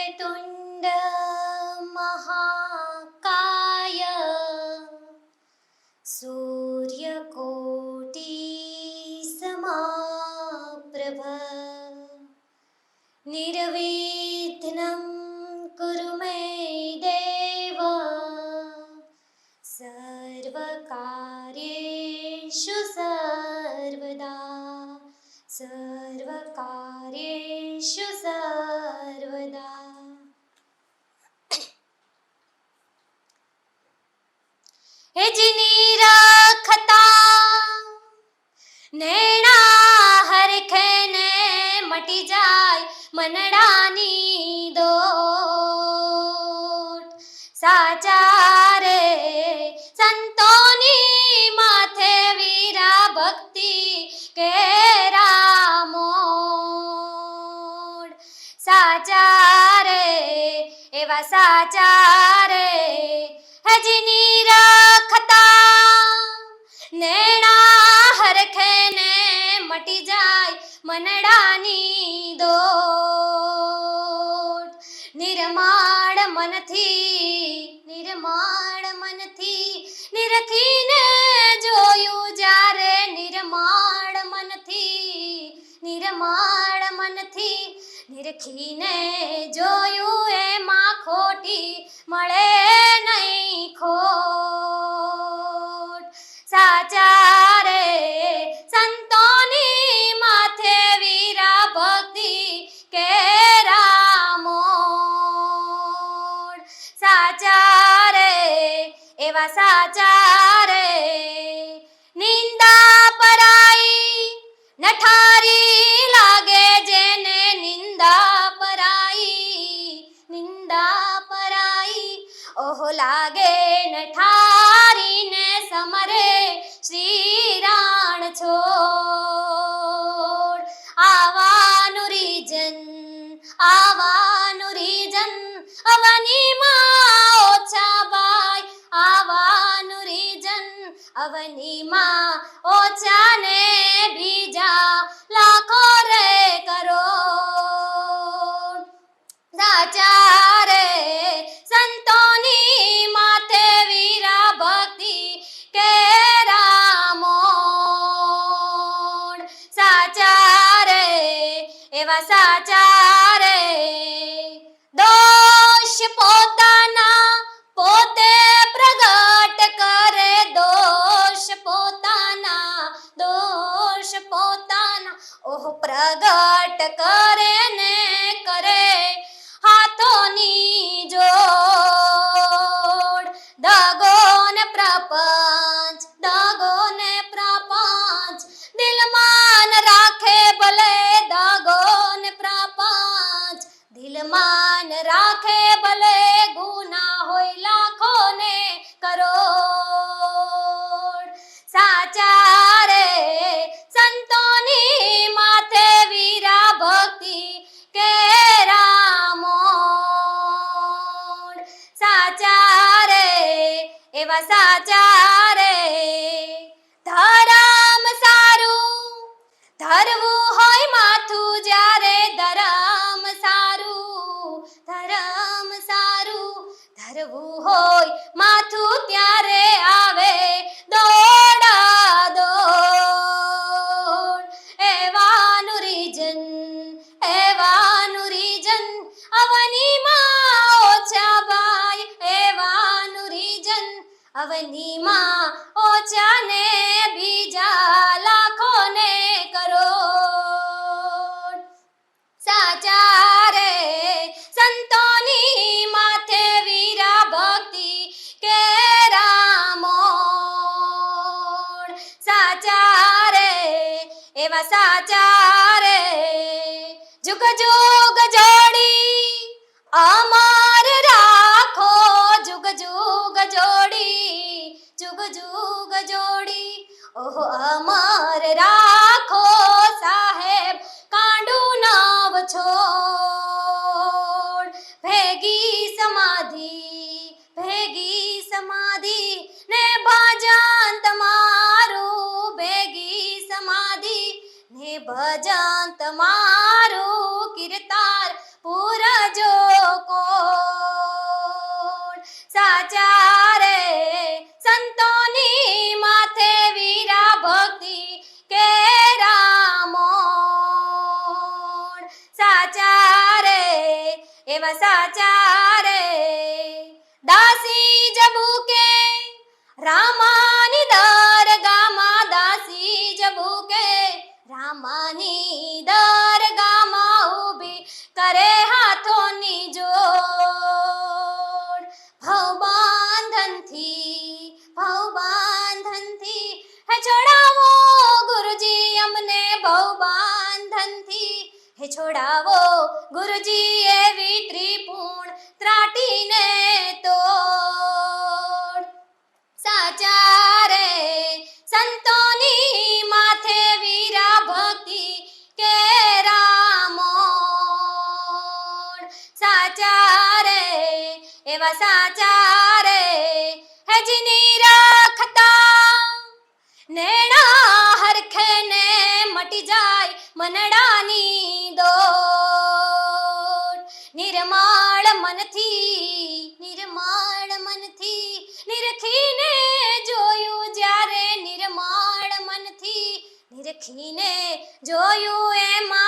वक्रतुण्ड महाकाय सूर्यकोटि समाप्रभ निर्विघ्नं कुरु मे देव सर्वकार्येषु सर्वदा सर्वकार्येषु सर्वदा હે જીની રાખતા, નેણા હરખે ને મટી જાય મનડાની દોટ. સાચા રે સંતોની માથે વીરા ભક્તિ કે રામોડ સાચા રે, એવા સાચા રે હજની રાખતા નેણા હરખે ને મટી જાય મનડાની દો નિર્માણ મનથી નિર્માણ મનથી, નિરખીને જોયું જ્યારે નિર્માણ મનથી નિર્માણ મનથી નિરખીને જોયું એમાં ખોટી મળે નહીં ખોટ. લાગે નઠારીને સમરે શ્રીરાણ છોડ. આવાનું રીજન આવાનું રીજન અવનીમાં ઓછા ભાઈ આવાનું રીજન અવનીમાં ઓછા ને બીજા લાખો રે કરો સાચા સાચા રે દોષ પોતાના પોતે પ્રગટ કરે. દોષ પોતાના દોષ પોતાના. ઓહ, પ્રગટ કરે ને કરે. હાથોની જોડ હોય, માથું ત્યારે આવે? દોડા, દોડ. એવાનું રીજન એવાનું રીજન. અવનીમાં ઓછા ભાઈ, એવાનું રીજન. અવનીમાં ઓછા ને એવા ભજન તમારું કીર્તાર પૂરજો કોણ? સાચા રે, સંતોની માથે વીરા ભક્તિ કે રામો? સાચા રે, એવા સાચા સાચા રે એવા સાચા રે હજની રાખતા નેણા હરખે ને મટી જાય મનડાની દો નિર્માળ મનથી નિર્માળ મનથી, નિરખીને જોયું જ્યારે નિર્માળ મનથી, નિરખીને જોયું એમાં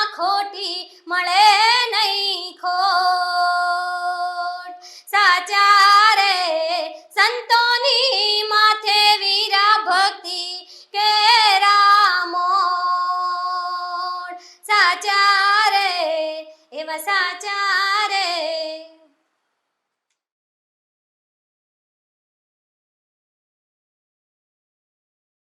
સાચા રે એવા સાચા